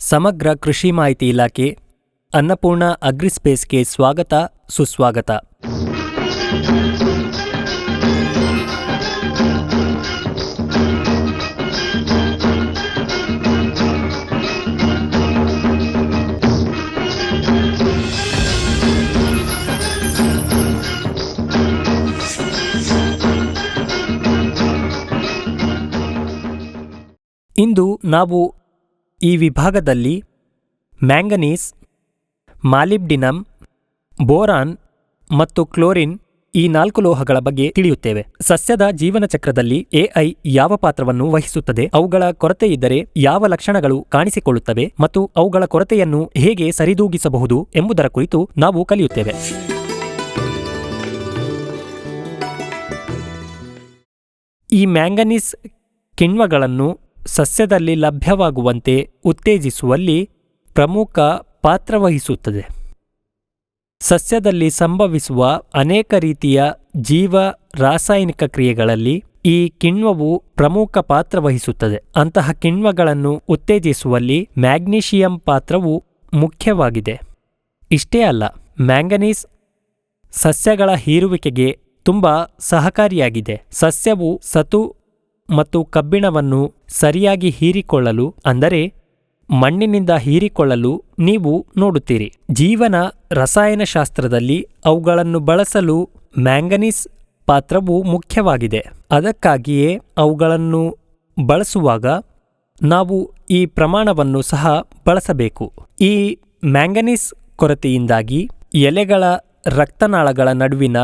ಸಮಗ್ರ ಕೃಷಿ ಮಾಹಿತಿ ಇಲಾಖೆ ಅನ್ನಪೂರ್ಣ ಅಗ್ರಿಸ್ಪೇಸ್ಗೆ ಸ್ವಾಗತ ಸುಸ್ವಾಗತ. ಇಂದು ನಾವು ಈ ವಿಭಾಗದಲ್ಲಿ ಮ್ಯಾಂಗನೀಸ್, ಮಾಲಿಬ್ಡಿನಮ್, ಬೋರಾನ್ ಮತ್ತು ಕ್ಲೋರಿನ್ ಈ ನಾಲ್ಕು ಲೋಹಗಳ ಬಗ್ಗೆ ತಿಳಿಯುತ್ತೇವೆ. ಸಸ್ಯದ ಜೀವನ ಚಕ್ರದಲ್ಲಿ ಎಐ ಯಾವ ಪಾತ್ರವನ್ನು ವಹಿಸುತ್ತದೆ? ಅವುಗಳ ಕೊರತೆ ಇದ್ದರೆ ಯಾವ ಲಕ್ಷಣಗಳು ಕಾಣಿಸಿಕೊಳ್ಳುತ್ತವೆ ಮತ್ತು ಅವುಗಳ ಕೊರತೆಯನ್ನು ಹೇಗೆ ಸರಿದೂಗಿಸಬಹುದು ಎಂಬುದರ ಕುರಿತು ನಾವು ಕಲಿಯುತ್ತೇವೆ. ಈ ಮ್ಯಾಂಗನೀಸ್ ಕಿಣ್ವಗಳನ್ನು ಸಸ್ಯದಲ್ಲಿ ಲಭ್ಯವಾಗುವಂತೆ ಉತ್ತೇಜಿಸುವಲ್ಲಿ ಪ್ರಮುಖ ಪಾತ್ರವಹಿಸುತ್ತದೆ. ಸಸ್ಯದಲ್ಲಿ ಸಂಭವಿಸುವ ಅನೇಕ ರೀತಿಯ ಜೀವ ರಾಸಾಯನಿಕ ಕ್ರಿಯೆಗಳಲ್ಲಿ ಈ ಕಿಣ್ವವು ಪ್ರಮುಖ ಪಾತ್ರ ವಹಿಸುತ್ತದೆ ಅಂತಹ ಕಿಣ್ವಗಳನ್ನು ಉತ್ತೇಜಿಸುವಲ್ಲಿ ಮ್ಯಾಗ್ನೀಷಿಯಂ ಪಾತ್ರವು ಮುಖ್ಯವಾಗಿದೆ. ಇಷ್ಟೇ ಅಲ್ಲ, ಮ್ಯಾಂಗನೀಸ್ ಸಸ್ಯಗಳ ಹೀರುವಿಕೆಗೆ ತುಂಬ ಸಹಕಾರಿಯಾಗಿದೆ. ಸಸ್ಯವು ಸತು ಮತ್ತು ಕಬ್ಬಿಣವನ್ನು ಸರಿಯಾಗಿ ಹೀರಿಕೊಳ್ಳಲು, ಅಂದರೆ ಮಣ್ಣಿನಿಂದ ಹೀರಿಕೊಳ್ಳಲು ನೀವು ನೋಡುತ್ತೀರಿ. ಜೀವನ ರಸಾಯನಶಾಸ್ತ್ರದಲ್ಲಿ ಅವುಗಳನ್ನು ಬಳಸಲು ಮ್ಯಾಂಗನೀಸ್ ಪಾತ್ರವು ಮುಖ್ಯವಾಗಿದೆ. ಅದಕ್ಕಾಗಿಯೇ ಅವುಗಳನ್ನು ಬಳಸುವಾಗ ನಾವು ಈ ಪ್ರಮಾಣವನ್ನು ಸಹ ಬಳಸಬೇಕು. ಈ ಮ್ಯಾಂಗನೀಸ್ ಕೊರತೆಯಿಂದಾಗಿ ಎಲೆಗಳ ರಕ್ತನಾಳಗಳ ನಡುವಿನ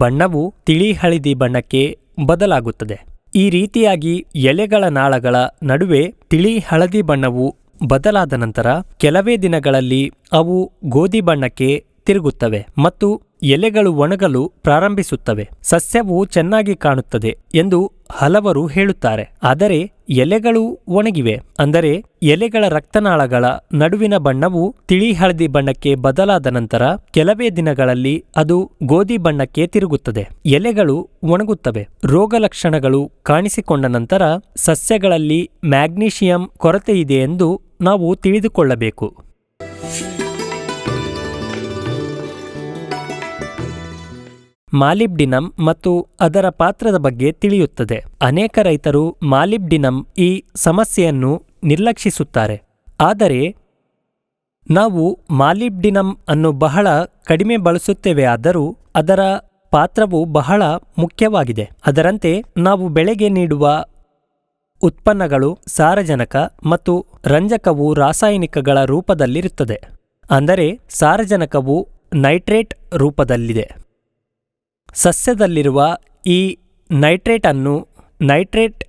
ಬಣ್ಣವು ತಿಳಿ ಹಳದಿ ಬಣ್ಣಕ್ಕೆ ಬದಲಾಗುತ್ತದೆ. ಈ ರೀತಿಯಾಗಿ ಎಲೆಗಳ ನಾಳಗಳ ನಡುವೆ ತಿಳಿ ಹಳದಿ ಬಣ್ಣವು ಬದಲಾದ ನಂತರ ಕೆಲವೇ ದಿನಗಳಲ್ಲಿ ಅವು ಗೋಧಿ ಬಣ್ಣಕ್ಕೆ ತಿರುಗುತ್ತವೆ ಮತ್ತು ಎಲೆಗಳು ಒಣಗಲು ಪ್ರಾರಂಭಿಸುತ್ತವೆ. ಸಸ್ಯವು ಚೆನ್ನಾಗಿ ಕಾಣುತ್ತದೆ ಎಂದು ಹಲವರು ಹೇಳುತ್ತಾರೆ. ಆದರೆ ಎಲೆಗಳು ಒಣಗಿವೆ. ಅಂದರೆ ಎಲೆಗಳ ರಕ್ತನಾಳಗಳ ನಡುವಿನ ಬಣ್ಣವು ತಿಳಿ ಹಳದಿ ಬಣ್ಣಕ್ಕೆ ಬದಲಾದ ನಂತರ ಕೆಲವೇ ದಿನಗಳಲ್ಲಿ ಅದು ಗೋಧಿ ಬಣ್ಣಕ್ಕೆ ತಿರುಗುತ್ತದೆ. ಎಲೆಗಳು ಒಣಗುತ್ತವೆ. ರೋಗ ಲಕ್ಷಣಗಳು ಕಾಣಿಸಿಕೊಂಡ ನಂತರ ಸಸ್ಯಗಳಲ್ಲಿ ಮ್ಯಾಗ್ನೀಷಿಯಂ ಕೊರತೆಯಿದೆ ಎಂದು ನಾವು ತಿಳಿದುಕೊಳ್ಳಬೇಕು. ಮಾಲಿಬ್ಡಿನಮ್ ಮತ್ತು ಅದರ ಪಾತ್ರದ ಬಗ್ಗೆ ತಿಳಿಯುತ್ತದೆ. ಅನೇಕ ರೈತರು ಮಾಲಿಬ್ಡಿನಮ್ ಈ ಸಮಸ್ಯೆಯನ್ನು ನಿರ್ಲಕ್ಷಿಸುತ್ತಾರೆ. ಆದರೆ, ನಾವು ಮಾಲಿಬ್ಡಿನಮ್ ಅನ್ನು ಬಹಳ ಕಡಿಮೆ ಬಳಸುತ್ತೇವೆ ಆದರೂ ಅದರ ಪಾತ್ರವು ಬಹಳ ಮುಖ್ಯವಾಗಿದೆ. ಅದರಂತೆ, ನಾವು ಬೆಳೆಗೆ ನೀಡುವ ಉತ್ಪನ್ನಗಳು ಸಾರಜನಕ ಮತ್ತು ರಂಜಕವು ರಾಸಾಯನಿಕಗಳ ರೂಪದಲ್ಲಿರುತ್ತದೆ. ಅಂದರೆ, ಸಾರಜನಕವು ನೈಟ್ರೇಟ್ ರೂಪದಲ್ಲಿದೆ. ಸಸ್ಯದಲ್ಲಿರುವ ಈ ನೈಟ್ರೇಟ್ ಅನ್ನು ನೈಟ್ರೇಟ್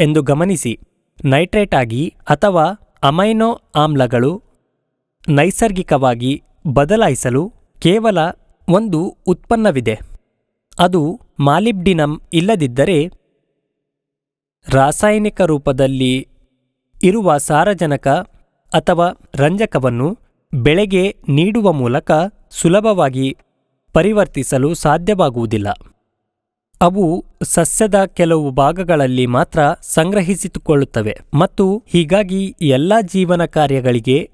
ಎಂದು ಗಮನಿಸಿ. ನೈಟ್ರೇಟ್ ಆಗಿ ಅಥವಾ ಅಮೈನೋ ಆಮ್ಲಗಳು ನೈಸರ್ಗಿಕವಾಗಿ ಬದಲಾಯಿಸಲು ಕೇವಲ ಒಂದು ಉತ್ಪನ್ನವಿದೆ. ಅದು ಮಾಲಿಬ್ಡಿನಮ್ ಇಲ್ಲದಿದ್ದರೆ ರಾಸಾಯನಿಕ ರೂಪದಲ್ಲಿ ಇರುವ ಸಾರಜನಕ ಅಥವಾ ರಂಜಕವನ್ನು ಬೆಳೆಗೆ ನೀಡುವ ಮೂಲಕ ಸುಲಭವಾಗಿ ಪರಿವರ್ತಿಸಲು ಸಾಧ್ಯವಾಗುವುದಿಲ್ಲ. ಅವು ಸಸ್ಯದ ಕೆಲವು ಭಾಗಗಳಲ್ಲಿ ಮಾತ್ರ ಸಂಗ್ರಹಿಸಿಕೊಳ್ಳುತ್ತವೆ ಮತ್ತು ಹೀಗಾಗಿ ಎಲ್ಲ ಜೀವನ ಕಾರ್ಯಗಳಿಗೆ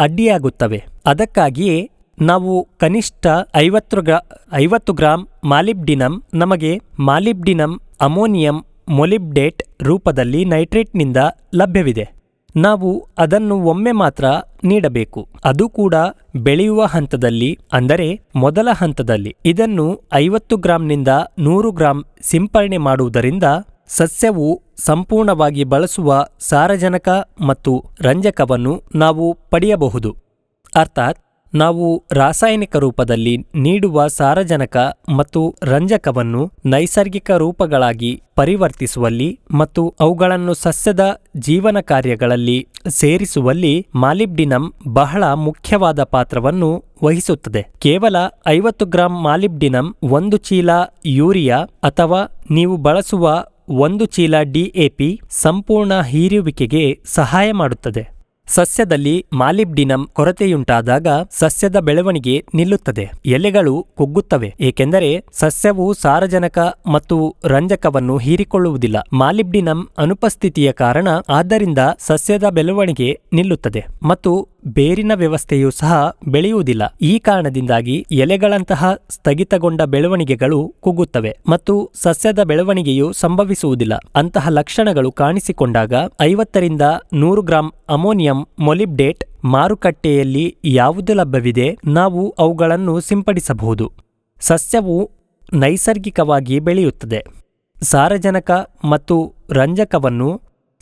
ಅಡ್ಡಿಯಾಗುತ್ತವೆ. ಅದಕ್ಕಾಗಿಯೇ ನಾವು ಕನಿಷ್ಠ ಐವತ್ತು ಗ್ರಾ, ಐವತ್ತು ಗ್ರಾಂ ಮಾಲಿಬ್ಡಿನಮ್ ನಮಗೆ ಮಾಲಿಬ್ಡಿನಮ್ ಅಮೋನಿಯಂ ಮೊಲಿಬ್ಡೇಟ್ ರೂಪದಲ್ಲಿ ನೈಟ್ರೇಟ್ನಿಂದ ಲಭ್ಯವಿದೆ. ನಾವು ಅದನ್ನು ಒಮ್ಮೆ ಮಾತ್ರ ನೀಡಬೇಕು. ಅದು ಕೂಡ ಬೆಳೆಯುವ ಹಂತದಲ್ಲಿ, ಅಂದರೆ ಮೊದಲ ಹಂತದಲ್ಲಿ. ಇದನ್ನು ಐವತ್ತು ಗ್ರಾಂನಿಂದ ನೂರು ಗ್ರಾಂ ಸಿಂಪರಣೆ ಮಾಡುವುದರಿಂದ ಸಸ್ಯವು ಸಂಪೂರ್ಣವಾಗಿ ಬಳಸುವ ಸಾರಜನಕ ಮತ್ತು ರಂಜಕವನ್ನು ನಾವು ಪಡೆಯಬಹುದು. ಅರ್ಥಾತ್ ನಾವು ರಾಸಾಯನಿಕ ರೂಪದಲ್ಲಿ ನೀಡುವ ಸಾರಜನಕ ಮತ್ತು ರಂಜಕವನ್ನು ನೈಸರ್ಗಿಕ ರೂಪಗಳಾಗಿ ಪರಿವರ್ತಿಸುವಲ್ಲಿ ಮತ್ತು ಅವುಗಳನ್ನು ಸಸ್ಯದ ಜೀವನ ಕಾರ್ಯಗಳಲ್ಲಿ ಸೇರಿಸುವಲ್ಲಿ ಮಾಲಿಬ್ಡಿನಮ್ ಬಹಳ ಮುಖ್ಯವಾದ ಪಾತ್ರವನ್ನು ವಹಿಸುತ್ತದೆ. ಕೇವಲ ಐವತ್ತು ಗ್ರಾಂ ಮಾಲಿಬ್ಡಿನಮ್ ಒಂದು ಚೀಲ ಯೂರಿಯಾ ಅಥವಾ ನೀವು ಬಳಸುವ ಒಂದು ಚೀಲ ಡಿಎಪಿ ಸಂಪೂರ್ಣ ಹೀರುವಿಕೆಗೆ ಸಹಾಯ ಮಾಡುತ್ತದೆ. ಸಸ್ಯದಲ್ಲಿ ಮಾಲಿಬ್ಡಿನಂ ಕೊರತೆಯುಂಟಾದಾಗ ಸಸ್ಯದ ಬೆಳವಣಿಗೆ ನಿಲ್ಲುತ್ತದೆ. ಎಲೆಗಳು ಕುಗ್ಗುತ್ತವೆ, ಏಕೆಂದರೆ ಸಸ್ಯವು ಸಾರಜನಕ ಮತ್ತು ರಂಜಕವನ್ನು ಹೀರಿಕೊಳ್ಳುವುದಿಲ್ಲ. ಮಾಲಿಬ್ಡಿನಂ ಅನುಪಸ್ಥಿತಿಯ ಕಾರಣ ಆದ್ದರಿಂದ ಸಸ್ಯದ ಬೆಳವಣಿಗೆ ನಿಲ್ಲುತ್ತದೆ. ಮತ್ತು ಬೇರಿನ ವ್ಯವಸ್ಥೆಯೂ ಸಹ ಬೆಳೆಯುವುದಿಲ್ಲ. ಈ ಕಾರಣದಿಂದಾಗಿ ಎಲೆಗಳಂತಹ ಸ್ಥಗಿತಗೊಂಡ ಬೆಳವಣಿಗೆಗಳು ಕುಗ್ಗುತ್ತವೆ ಮತ್ತು ಸಸ್ಯದ ಬೆಳವಣಿಗೆಯು ಸಂಭವಿಸುವುದಿಲ್ಲ. ಅಂತಹ ಲಕ್ಷಣಗಳು ಕಾಣಿಸಿಕೊಂಡಾಗ ಐವತ್ತರಿಂದ ನೂರು ಗ್ರಾಂ ಅಮೋನಿಯಂ ಮೊಲಿಬ್ಡೇಟ್ ಮಾರುಕಟ್ಟೆಯಲ್ಲಿ ಯಾವುದು ಲಭ್ಯವಿದೆ ನಾವು ಅವುಗಳನ್ನು ಸಿಂಪಡಿಸಬಹುದು. ಸಸ್ಯವು ನೈಸರ್ಗಿಕವಾಗಿ ಬೆಳೆಯುತ್ತದೆ. ಸಾರಜನಕ ಮತ್ತು ರಂಜಕವನ್ನು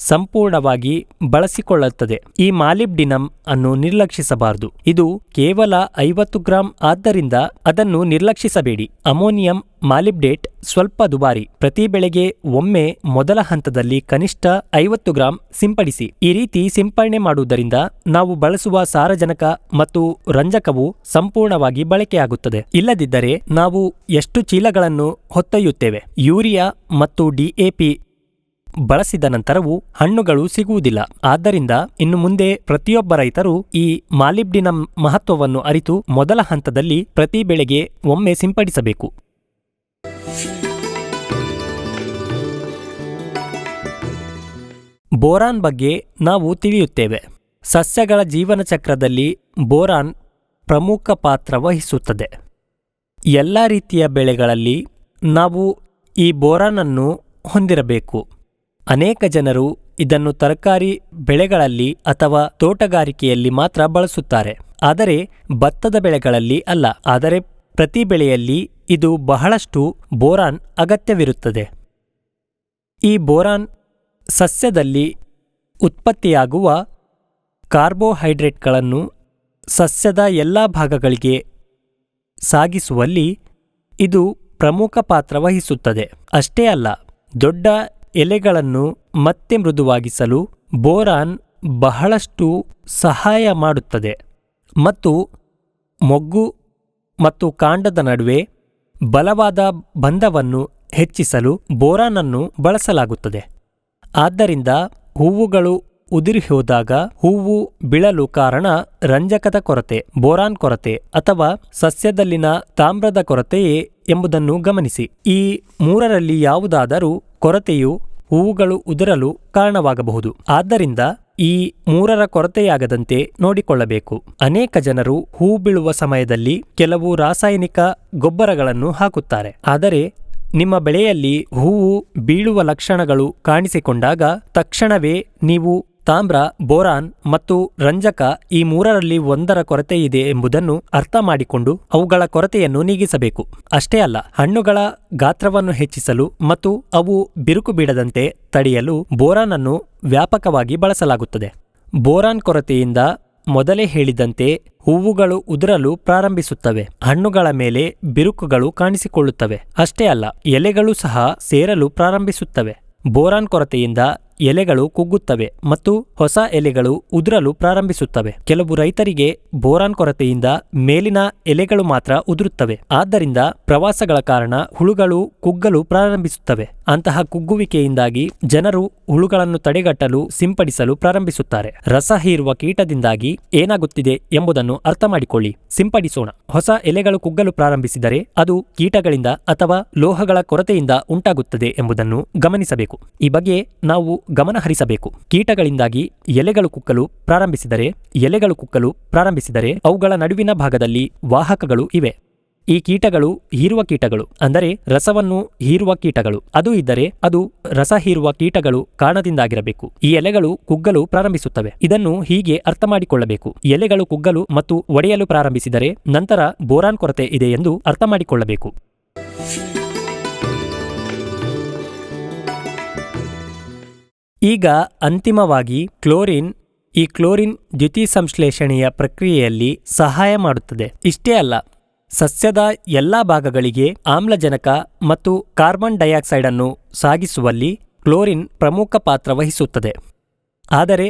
ಸಂಪೂರ್ಣವಾಗಿ ಬಳಸಿಕೊಳ್ಳುತ್ತದೆ. ಈ ಮಾಲಿಬ್ಡಿನಮ್ ಅನ್ನು ನಿರ್ಲಕ್ಷಿಸಬಾರದು. ಇದು ಕೇವಲ ಐವತ್ತು ಗ್ರಾಂ ಆದ್ದರಿಂದ ಅದನ್ನು ನಿರ್ಲಕ್ಷಿಸಬೇಡಿ. ಅಮೋನಿಯಂ ಮಾಲಿಬ್ಡೇಟ್ ಸ್ವಲ್ಪ ದುಬಾರಿ. ಪ್ರತಿ ಬೆಳೆಗೆ ಒಮ್ಮೆ ಮೊದಲ ಹಂತದಲ್ಲಿ ಕನಿಷ್ಠ ಐವತ್ತು ಗ್ರಾಂ ಸಿಂಪಡಿಸಿ. ಈ ರೀತಿ ಸಿಂಪಡಣೆ ಮಾಡುವುದರಿಂದ ನಾವು ಬಳಸುವ ಸಾರಜನಕ ಮತ್ತು ರಂಜಕವು ಸಂಪೂರ್ಣವಾಗಿ ಬಳಕೆಯಾಗುತ್ತದೆ. ಇಲ್ಲದಿದ್ದರೆ ನಾವು ಎಷ್ಟು ಚೀಲಗಳನ್ನು ಹೊತ್ತೊಯ್ಯುತ್ತೇವೆ? ಯೂರಿಯಾ ಮತ್ತು ಡಿಎಪಿ ಬಳಸಿದ ನಂತರವೂ ಹಣ್ಣುಗಳು ಸಿಗುವುದಿಲ್ಲ. ಆದ್ದರಿಂದ ಇನ್ನು ಮುಂದೆ ಪ್ರತಿಯೊಬ್ಬ ರೈತರು ಈ ಮಾಲಿಬ್ಡಿನ ಮಹತ್ವವನ್ನು ಅರಿತು ಮೊದಲ ಹಂತದಲ್ಲಿ ಪ್ರತಿ ಬೆಳೆಗೆ ಒಮ್ಮೆ ಸಿಂಪಡಿಸಬೇಕು. ಬೋರಾನ್ ಬಗ್ಗೆ ನಾವು ತಿಳಿಯುತ್ತೇವೆ. ಸಸ್ಯಗಳ ಜೀವನ ಚಕ್ರದಲ್ಲಿ ಬೋರಾನ್ ಪ್ರಮುಖ ಪಾತ್ರ ವಹಿಸುತ್ತದೆ. ಎಲ್ಲ ರೀತಿಯ ಬೆಳೆಗಳಲ್ಲಿ ನಾವು ಈ ಬೋರಾನನ್ನು ಹೊಂದಿರಬೇಕು. ಅನೇಕ ಜನರು ಇದನ್ನು ತರಕಾರಿ ಬೆಳೆಗಳಲ್ಲಿ ಅಥವಾ ತೋಟಗಾರಿಕೆಯಲ್ಲಿ ಮಾತ್ರ ಬಳಸುತ್ತಾರೆ. ಆದರೆ ಭತ್ತದ ಬೆಳೆಗಳಲ್ಲಿ ಅಲ್ಲ. ಆದರೆ ಪ್ರತಿ ಬೆಳೆಯಲ್ಲಿ ಇದು ಬಹಳಷ್ಟು ಬೋರಾನ್ ಅಗತ್ಯವಿರುತ್ತದೆ. ಈ ಬೋರಾನ್ ಸಸ್ಯದಲ್ಲಿ ಉತ್ಪತ್ತಿಯಾಗುವ ಕಾರ್ಬೋಹೈಡ್ರೇಟ್ಗಳನ್ನು ಸಸ್ಯದ ಎಲ್ಲ ಭಾಗಗಳಿಗೆ ಸಾಗಿಸುವಲ್ಲಿ ಇದು ಪ್ರಮುಖ ಪಾತ್ರ ವಹಿಸುತ್ತದೆ. ಅಷ್ಟೇ ಅಲ್ಲ, ದೊಡ್ಡ ಎಲೆಗಳನ್ನು ಮತ್ತೆ ಮೃದುವಾಗಿಸಲು ಬೋರಾನ್ ಬಹಳಷ್ಟು ಸಹಾಯ ಮಾಡುತ್ತದೆ ಮತ್ತು ಮೊಗ್ಗು ಮತ್ತು ಕಾಂಡದ ನಡುವೆ ಬಲವಾದ ಬಂಧವನ್ನು ಹೆಚ್ಚಿಸಲು ಬೋರಾನನ್ನು ಬಳಸಲಾಗುತ್ತದೆ. ಆದ್ದರಿಂದ ಹೂವುಗಳು ಉದುರಿ ಹೋದಾಗ ಹೂವು ಬೀಳಲು ಕಾರಣ ರಂಜಕದ ಕೊರತೆ, ಬೋರಾನ್ ಕೊರತೆ ಅಥವಾ ಸಸ್ಯದಲ್ಲಿನ ತಾಮ್ರದ ಕೊರತೆಯೇ ಎಂಬುದನ್ನು ಗಮನಿಸಿ. ಈ ಮೂರರಲ್ಲಿ ಯಾವುದಾದರೂ ಕೊರತೆಯು ಹೂವುಗಳು ಉದುರಲು ಕಾರಣವಾಗಬಹುದು. ಆದ್ದರಿಂದ ಈ ಮೂರರ ಕೊರತೆಯಾಗದಂತೆ ನೋಡಿಕೊಳ್ಳಬೇಕು. ಅನೇಕ ಜನರು ಹೂ ಬೀಳುವ ಸಮಯದಲ್ಲಿ ಕೆಲವು ರಾಸಾಯನಿಕ ಗೊಬ್ಬರಗಳನ್ನು ಹಾಕುತ್ತಾರೆ. ಆದರೆ ನಿಮ್ಮ ಬೆಳೆಯಲ್ಲಿ ಹೂವು ಬೀಳುವ ಲಕ್ಷಣಗಳು ಕಾಣಿಸಿಕೊಂಡಾಗ ತಕ್ಷಣವೇ ನೀವು ತಾಮ್ರ, ಬೋರಾನ್ ಮತ್ತು ರಂಜಕ ಈ ಮೂರರಲ್ಲಿ ಒಂದರ ಕೊರತೆ ಇದೆ ಎಂಬುದನ್ನು ಅರ್ಥ ಮಾಡಿಕೊಂಡು ಅವುಗಳ ಕೊರತೆಯನ್ನು ನೀಗಿಸಬೇಕು. ಅಷ್ಟೇ ಅಲ್ಲ, ಹಣ್ಣುಗಳ ಗಾತ್ರವನ್ನು ಹೆಚ್ಚಿಸಲು ಮತ್ತು ಅವು ಬಿರುಕು ಬಿಡದಂತೆ ತಡೆಯಲು ಬೋರಾನ್ ಅನ್ನು ವ್ಯಾಪಕವಾಗಿ ಬಳಸಲಾಗುತ್ತದೆ. ಬೋರಾನ್ ಕೊರತೆಯಿಂದ ಮೊದಲೇ ಹೇಳಿದಂತೆ ಹೂವುಗಳು ಉದುರಲು ಪ್ರಾರಂಭಿಸುತ್ತವೆ. ಹಣ್ಣುಗಳ ಮೇಲೆ ಬಿರುಕುಗಳು ಕಾಣಿಸಿಕೊಳ್ಳುತ್ತವೆ. ಅಷ್ಟೇ ಅಲ್ಲ, ಎಲೆಗಳು ಸಹ ಸೇರಲು ಪ್ರಾರಂಭಿಸುತ್ತವೆ. ಬೋರಾನ್ ಕೊರತೆಯಿಂದ ಎಲೆಗಳು ಕುಗ್ಗುತ್ತವೆ ಮತ್ತು ಹೊಸ ಎಲೆಗಳು ಉದುರಲು ಪ್ರಾರಂಭಿಸುತ್ತವೆ. ಕೆಲವು ರೈತರಿಗೆ ಬೋರಾನ್ ಕೊರತೆಯಿಂದ ಮೇಲಿನ ಎಲೆಗಳು ಮಾತ್ರ ಉದುರುತ್ತವೆ. ಆದ್ದರಿಂದ ಪ್ರವಾಸಗಳ ಕಾರಣ ಹುಳುಗಳು ಕುಗ್ಗಲು ಪ್ರಾರಂಭಿಸುತ್ತವೆ. ಅಂತಹ ಕುಗ್ಗುವಿಕೆಯಿಂದಾಗಿ ಜನರು ಹುಳುಗಳನ್ನು ತಡೆಗಟ್ಟಲು ಸಿಂಪಡಿಸಲು ಪ್ರಾರಂಭಿಸುತ್ತಾರೆ. ರಸ ಹೀರುವ ಕೀಟದಿಂದಾಗಿ ಏನಾಗುತ್ತಿದೆ ಎಂಬುದನ್ನು ಅರ್ಥ ಮಾಡಿಕೊಳ್ಳಿ ಸಿಂಪಡಿಸೋಣ. ಹೊಸ ಎಲೆಗಳು ಕುಗ್ಗಲು ಪ್ರಾರಂಭಿಸಿದರೆ ಅದು ಕೀಟಗಳಿಂದ ಅಥವಾ ಲೋಹಗಳ ಕೊರತೆಯಿಂದ ಉಂಟಾಗುತ್ತದೆ ಎಂಬುದನ್ನು ಗಮನಿಸಬೇಕು. ಈ ಬಗ್ಗೆ ನಾವು ಗಮನ ಹರಿಸಬೇಕು ಕೀಟಗಳಿಂದಾಗಿ ಎಲೆಗಳು ಕುಕ್ಕಲು ಪ್ರಾರಂಭಿಸಿದರೆ, ಎಲೆಗಳು ಕುಕ್ಕಲು ಪ್ರಾರಂಭಿಸಿದರೆ ಅವುಗಳ ನಡುವಿನ ಭಾಗದಲ್ಲಿ ವಾಹಕಗಳು ಇವೆ. ಈ ಕೀಟಗಳು ಹೀರುವ ಕೀಟಗಳು, ಅಂದರೆ ರಸವನ್ನು ಹೀರುವ ಕೀಟಗಳು. ಅದು ಇದ್ದರೆ ಅದು ರಸ ಹೀರುವ ಕೀಟಗಳು ಕಾರಣದಿಂದಾಗಿರಬೇಕು. ಈ ಎಲೆಗಳು ಕುಗ್ಗಲು ಪ್ರಾರಂಭಿಸುತ್ತವೆ. ಇದನ್ನು ಹೀಗೆ ಅರ್ಥ ಮಾಡಿಕೊಳ್ಳಬೇಕು. ಎಲೆಗಳು ಕುಗ್ಗಲು ಮತ್ತು ಒಡೆಯಲು ಪ್ರಾರಂಭಿಸಿದರೆ ನಂತರ ಬೋರಾನ್ ಕೊರತೆ ಇದೆ ಎಂದು ಅರ್ಥ ಮಾಡಿಕೊಳ್ಳಬೇಕು. ಈಗ ಅಂತಿಮವಾಗಿ ಕ್ಲೋರಿನ್ ಈ ಕ್ಲೋರಿನ್ ದ್ಯುತಿಸಂಶ್ಲೇಷಣೆಯ ಪ್ರಕ್ರಿಯೆಯಲ್ಲಿ ಸಹಾಯ ಮಾಡುತ್ತದೆ. ಇಷ್ಟೇ ಅಲ್ಲ, ಸಸ್ಯದ ಎಲ್ಲ ಭಾಗಗಳಿಗೆ ಆಮ್ಲಜನಕ ಮತ್ತು ಕಾರ್ಬನ್ ಡೈಆಕ್ಸೈಡ್ ಅನ್ನು ಸಾಗಿಸುವಲ್ಲಿ ಕ್ಲೋರಿನ್ ಪ್ರಮುಖ ಪಾತ್ರ ವಹಿಸುತ್ತದೆ. ಆದರೆ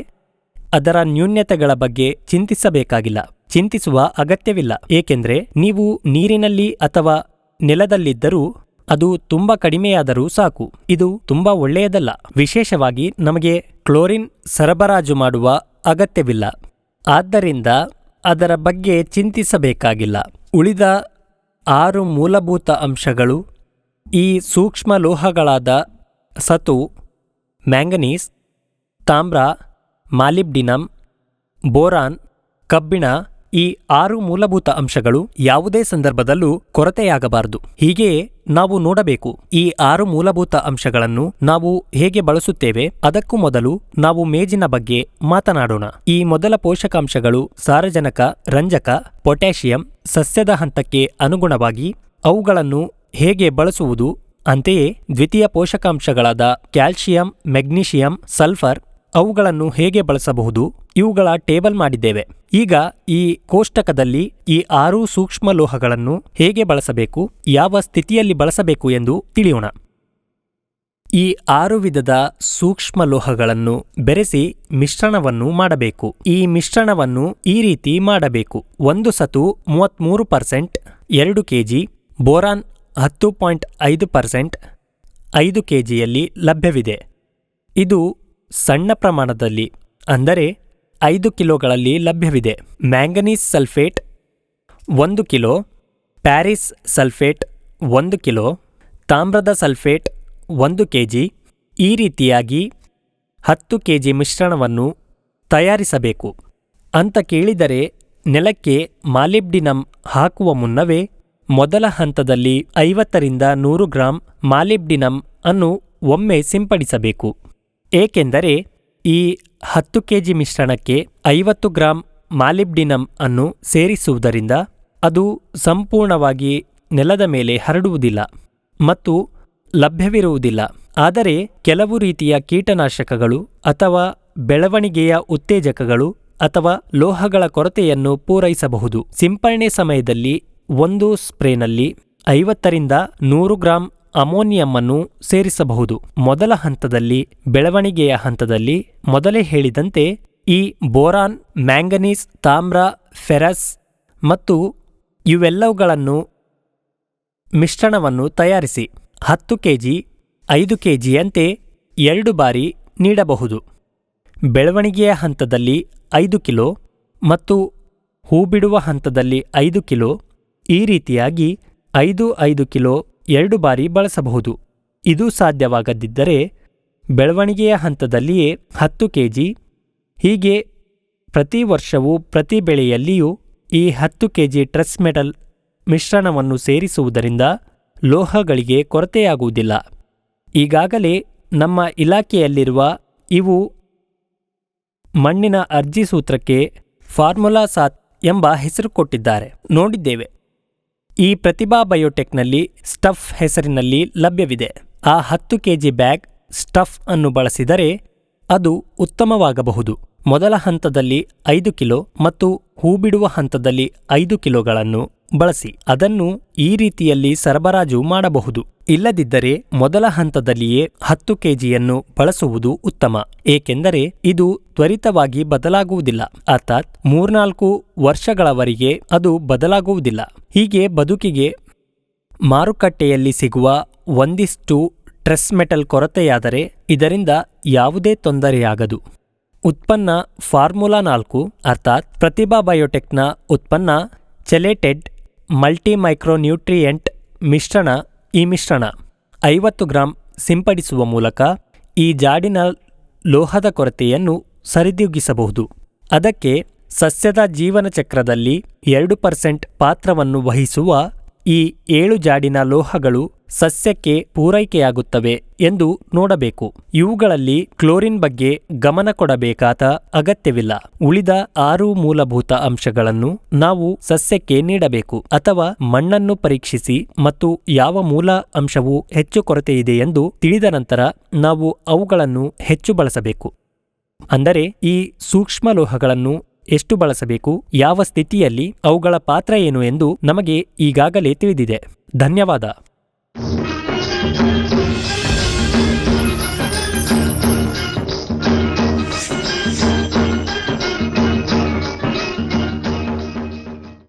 ಅದರ ನ್ಯೂನ್ಯತೆಗಳ ಬಗ್ಗೆ ಚಿಂತಿಸಬೇಕಾಗಿಲ್ಲ. ಚಿಂತಿಸುವ ಅಗತ್ಯವಿಲ್ಲ. ಏಕೆಂದರೆ ನೀವು ನೀರಿನಲ್ಲಿ ಅಥವಾ ನೆಲದಲ್ಲಿದ್ದರೂ ಅದು ತುಂಬಾ ಕಡಿಮೆಯಾದರೂ ಸಾಕು. ಇದು ತುಂಬಾ ಒಳ್ಳೆಯದಲ್ಲ. ವಿಶೇಷವಾಗಿ ನಮಗೆ ಕ್ಲೋರಿನ್ ಸರಬರಾಜು ಮಾಡುವ ಅಗತ್ಯವಿಲ್ಲ. ಆದ್ದರಿಂದ ಅದರ ಬಗ್ಗೆ ಚಿಂತಿಸಬೇಕಾಗಿಲ್ಲ. ಉಳಿದ ಆರು ಮೂಲಭೂತ ಅಂಶಗಳು ಈ ಸೂಕ್ಷ್ಮ ಲೋಹಗಳಾದ ಸತು, ಮ್ಯಾಂಗನೀಸ್, ತಾಮ್ರ, ಮಾಲಿಬ್ಡಿನಮ್, ಬೋರಾನ್, ಕಬ್ಬಿಣ ಈ ಆರು ಮೂಲಭೂತ ಅಂಶಗಳು ಯಾವುದೇ ಸಂದರ್ಭದಲ್ಲೂ ಕೊರತೆಯಾಗಬಾರದು. ಹೀಗೆಯೇ ನಾವು ನೋಡಬೇಕು, ಈ ಆರು ಮೂಲಭೂತ ಅಂಶಗಳನ್ನು ನಾವು ಹೇಗೆ ಬಳಸುತ್ತೇವೆ, ಅದಕ್ಕೂ ಮೊದಲು ನಾವು ಮೇಜಿನ ಬಗ್ಗೆ ಮಾತನಾಡೋಣ. ಈ ಮೊದಲ ಪೋಷಕಾಂಶಗಳು ಸಾರಜನಕ, ರಂಜಕ, ಪೊಟ್ಯಾಷಿಯಂ, ಸಸ್ಯದ ಹಂತಕ್ಕೆ ಅನುಗುಣವಾಗಿ ಅವುಗಳನ್ನು ಹೇಗೆ ಬಳಸುವುದು, ಅಂತೆಯೇ ದ್ವಿತೀಯ ಪೋಷಕಾಂಶಗಳಾದ ಕ್ಯಾಲ್ಸಿಯಂ ಮೆಗ್ನೀಷಿಯಂ, ಸಲ್ಫರ್ ಅವುಗಳನ್ನು ಹೇಗೆ ಬಳಸಬಹುದು? ಇವುಗಳ ಟೇಬಲ್ ಮಾಡಿದ್ದೇವೆ. ಈಗ ಈ ಕೋಷ್ಟಕದಲ್ಲಿ ಈ ಆರು ಸೂಕ್ಷ್ಮ ಲೋಹಗಳನ್ನು ಹೇಗೆ ಬಳಸಬೇಕು? ಯಾವ ಸ್ಥಿತಿಯಲ್ಲಿ ಬಳಸಬೇಕು ಎಂದು ತಿಳಿಯೋಣ. ಈ ಆರು ವಿಧದ ಸೂಕ್ಷ್ಮ ಲೋಹಗಳನ್ನು ಬೆರೆಸಿ ಮಿಶ್ರಣವನ್ನು ಮಾಡಬೇಕು. ಈ ಮಿಶ್ರಣವನ್ನು ಈ ರೀತಿ ಮಾಡಬೇಕು. ಒಂದು ಸತು ಮೂವತ್ತ್ಮೂರು ಪರ್ಸೆಂಟ್, ಎರಡು ಕೆಜಿ, ಬೋರಾನ್ ಹತ್ತು ಪಾಯಿಂಟ್ ಐದು ಪರ್ಸೆಂಟ್, ಐದು ಕೆಜಿಯಲ್ಲಿ ಲಭ್ಯವಿದೆ. ಇದು ಸಣ್ಣ ಪ್ರಮಾಣದಲ್ಲಿ, ಅಂದರೆ ಐದು ಕಿಲೋಗಳಲ್ಲಿ ಲಭ್ಯವಿದೆ. ಮ್ಯಾಂಗನೀಸ್ ಸಲ್ಫೇಟ್ ಒಂದು ಕಿಲೋ, ಪ್ಯಾರಿಸ್ ಸಲ್ಫೇಟ್ ಒಂದು ಕಿಲೋ, ತಾಮ್ರದ ಸಲ್ಫೇಟ್ ಒಂದು ಕೆ ಜಿ ಈ ರೀತಿಯಾಗಿ ಹತ್ತು ಕೆ ಜಿ ಮಿಶ್ರಣವನ್ನು ತಯಾರಿಸಬೇಕು. ಅಂತ ಕೇಳಿದರೆ ನೆಲಕ್ಕೆ ಮಾಲಿಬ್ಡಿನಮ್ ಹಾಕುವ ಮುನ್ನವೇ ಮೊದಲ ಹಂತದಲ್ಲಿ ಐವತ್ತರಿಂದ ನೂರು ಗ್ರಾಂ ಮಾಲಿಬ್ಡಿನಮ್ ಅನ್ನು ಒಮ್ಮೆ ಸಿಂಪಡಿಸಬೇಕು. ಏಕೆಂದರೆ ಈ ಹತ್ತು ಕೆಜಿ ಮಿಶ್ರಣಕ್ಕೆ ಐವತ್ತು ಗ್ರಾಂ ಮಾಲಿಬ್ಡಿನಮ್ ಅನ್ನು ಸೇರಿಸುವುದರಿಂದ ಅದು ಸಂಪೂರ್ಣವಾಗಿ ನೆಲದ ಮೇಲೆ ಹರಡುವುದಿಲ್ಲ ಮತ್ತು ಲಭ್ಯವಿರುವುದಿಲ್ಲ. ಆದರೆ ಕೆಲವು ರೀತಿಯ ಕೀಟನಾಶಕಗಳು ಅಥವಾ ಬೆಳವಣಿಗೆಯ ಉತ್ತೇಜಕಗಳು ಅಥವಾ ಲೋಹಗಳ ಕೊರತೆಯನ್ನು ಪೂರೈಸಬಹುದು. ಸಿಂಪರಣೆ ಸಮಯದಲ್ಲಿ ಒಂದು ಸ್ಪ್ರೇನಲ್ಲಿ ಐವತ್ತರಿಂದ ನೂರು ಗ್ರಾಂ ಅಮೋನಿಯಂ ಅನ್ನು ಸೇರಿಸಬಹುದು. ಮೊದಲ ಹಂತದಲ್ಲಿ, ಬೆಳವಣಿಗೆಯ ಹಂತದಲ್ಲಿ ಮೊದಲೇ ಹೇಳಿದಂತೆ ಈ ಬೋರಾನ್, ಮ್ಯಾಂಗನೀಸ್, ತಾಮ್ರ, ಫೆರಸ್ ಮತ್ತು ಇವೆಲ್ಲವುಗಳನ್ನು ಮಿಶ್ರಣವನ್ನು ತಯಾರಿಸಿ ಹತ್ತು ಕೆಜಿ, ಐದು ಕೆಜಿಯಂತೆ ಎರಡು ಬಾರಿ ನೀಡಬಹುದು. ಬೆಳವಣಿಗೆಯ ಹಂತದಲ್ಲಿ ಐದು ಕಿಲೋ ಮತ್ತು ಹೂಬಿಡುವ ಹಂತದಲ್ಲಿ ಐದು ಕಿಲೋ, ಈ ರೀತಿಯಾಗಿ ಐದು ಐದು ಕಿಲೋ ಎರಡು ಬಾರಿ ಬಳಸಬಹುದು. ಇದು ಸಾಧ್ಯವಾಗದಿದ್ದರೆ ಬೆಳವಣಿಗೆಯ ಹಂತದಲ್ಲಿಯೇ ಹತ್ತು ಕೆಜಿ. ಹೀಗೆ ಪ್ರತಿ ವರ್ಷವೂ ಪ್ರತಿ ಬೆಳೆಯಲ್ಲಿಯೂ ಈ ಹತ್ತು ಕೆಜಿ ಟ್ರೆಸ್ ಮೆಟಲ್ ಮಿಶ್ರಣವನ್ನು ಸೇರಿಸುವುದರಿಂದ ಲೋಹಗಳಿಗೆ ಕೊರತೆಯಾಗುವುದಿಲ್ಲ. ಈಗಾಗಲೇ ನಮ್ಮ ಇಲಾಖೆಯಲ್ಲಿರುವ ಇವು ಮಣ್ಣಿನ ಅರ್ಜಿ ಸೂತ್ರಕ್ಕೆ ಫಾರ್ಮುಲಾ ಸಾತ್ ಎಂಬ ಹೆಸರು ಕೊಟ್ಟಿದ್ದಾರೆ. ನೋಡಿದ್ದೇವೆ. ಈ ಪ್ರತಿಭಾ ಬಯೋಟೆಕ್ನಲ್ಲಿ ಸ್ಟಫ್ ಹೆಸರಿನಲ್ಲಿ ಲಭ್ಯವಿದೆ. ಆ ಹತ್ತು ಕೆಜಿ ಬ್ಯಾಗ್ ಸ್ಟಫ್ ಅನ್ನು ಬಳಸಿದರೆ ಅದು ಉತ್ತಮವಾಗಬಹುದು. ಮೊದಲ ಹಂತದಲ್ಲಿ ಐದು ಕಿಲೋ ಮತ್ತು ಹೂಬಿಡುವ ಹಂತದಲ್ಲಿ ಐದು ಕಿಲೋಗಳನ್ನು ಬಳಸಿ ಅದನ್ನು ಈ ರೀತಿಯಲ್ಲಿ ಸರಬರಾಜು ಮಾಡಬಹುದು. ಇಲ್ಲದಿದ್ದರೆ ಮೊದಲ ಹಂತದಲ್ಲಿಯೇ ಹತ್ತು ಕೆಜಿಯನ್ನು ಬಳಸುವುದು ಉತ್ತಮ. ಏಕೆಂದರೆ ಇದು ತ್ವರಿತವಾಗಿ ಬದಲಾಗುವುದಿಲ್ಲ. ಅರ್ಥಾತ್ ಮೂರ್ನಾಲ್ಕು ವರ್ಷಗಳವರೆಗೆ ಅದು ಬದಲಾಗುವುದಿಲ್ಲ. ಹೀಗೆ ಬದುಕಿಗೆ ಮಾರುಕಟ್ಟೆಯಲ್ಲಿ ಸಿಗುವ ಒಂದಿಷ್ಟು ಟ್ರೆಸ್ ಮೆಟಲ್ ಕೊರತೆಯಾದರೆ ಇದರಿಂದ ಯಾವುದೇ ತೊಂದರೆಯಾಗದು. ಉತ್ಪನ್ನ ಫಾರ್ಮುಲಾ ನಾಲ್ಕು, ಅರ್ಥಾತ್ ಪ್ರತಿಭಾ ಬಯೋಟೆಕ್ನ ಉತ್ಪನ್ನ ಚೆಲೆಟೆಡ್ ಮಲ್ಟಿ ಮೈಕ್ರೋನ್ಯೂಟ್ರಿಯೆಂಟ್ ಮಿಶ್ರಣ ಈ ಮಿಶ್ರಣ ಐವತ್ತು ಗ್ರಾಂ ಸಿಂಪಡಿಸುವ ಮೂಲಕ ಈ ಜಾಡಿನ ಲೋಹದ ಕೊರತೆಯನ್ನು ಸರಿದೂಗಿಸಬಹುದು. ಅದಕ್ಕೆ ಸಸ್ಯದ ಜೀವನ ಚಕ್ರದಲ್ಲಿ ಎರಡು ಪರ್ಸೆಂಟ್ ಪಾತ್ರವನ್ನು ವಹಿಸುವ ಈ ಏಳು ಜಾಡಿನ ಲೋಹಗಳು ಸಸ್ಯಕ್ಕೆ ಪೂರೈಕೆಯಾಗುತ್ತವೆ ಎಂದು ನೋಡಬೇಕು. ಇವುಗಳಲ್ಲಿ ಕ್ಲೋರಿನ್ ಬಗ್ಗೆ ಗಮನ ಕೊಡಬೇಕಾದ ಅಗತ್ಯವಿಲ್ಲ. ಉಳಿದ ಆರು ಮೂಲಭೂತ ಅಂಶಗಳನ್ನು ನಾವು ಸಸ್ಯಕ್ಕೆ ನೀಡಬೇಕು ಅಥವಾ ಮಣ್ಣನ್ನು ಪರೀಕ್ಷಿಸಿ ಮತ್ತು ಯಾವ ಮೂಲ ಅಂಶವು ಹೆಚ್ಚು ಕೊರತೆಯಿದೆ ಎಂದು ತಿಳಿದ ನಂತರ ನಾವು ಅವುಗಳನ್ನು ಹೆಚ್ಚು ಬಳಸಬೇಕು. ಅಂದರೆ ಈ ಸೂಕ್ಷ್ಮ ಲೋಹಗಳನ್ನು ಎಷ್ಟು ಬಳಸಬೇಕು ಯಾವ ಸ್ಥಿತಿಯಲ್ಲಿ ಅವುಗಳ ಪಾತ್ರ ಏನು ಎಂದು ನಮಗೆ ಈಗಾಗಲೇ ತಿಳಿದಿದೆ. ಧನ್ಯವಾದ.